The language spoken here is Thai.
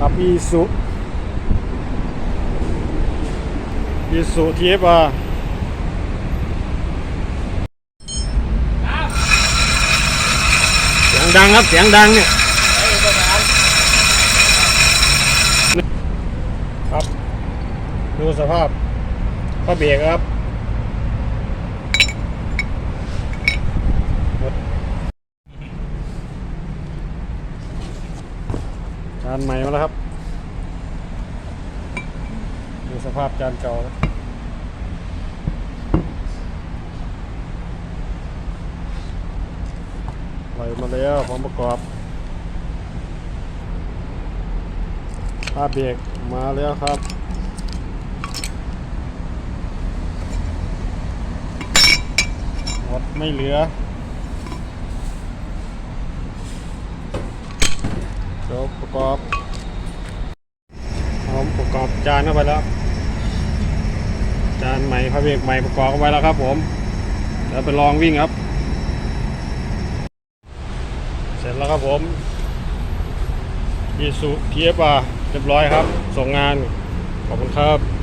ครับอีสุอีสุทีเอฟอาเสียงดังครับ เสียงดังเนี่ยครับ ดูสภาพข้อเบรกครับหมด จานใหม่มาแล้วครับดูสภาพจานเก่าครับไหลมาแล้วพร้อมประกอบผ้าเบรกมาแล้วครับหมดไม่เหลือ จบประกอบพร้อมประกอบจานเข้าไปแล้ว จานใหม่พระเบรกใหม่ประกอบเข้าไปแล้วครับ ผมเดี๋ยวไปลองวิ่งครับ เสร็จแล้วครับผมยีสุทีเอฟอาเรียบร้อยครับ ส่งงาน ขอบคุณครับ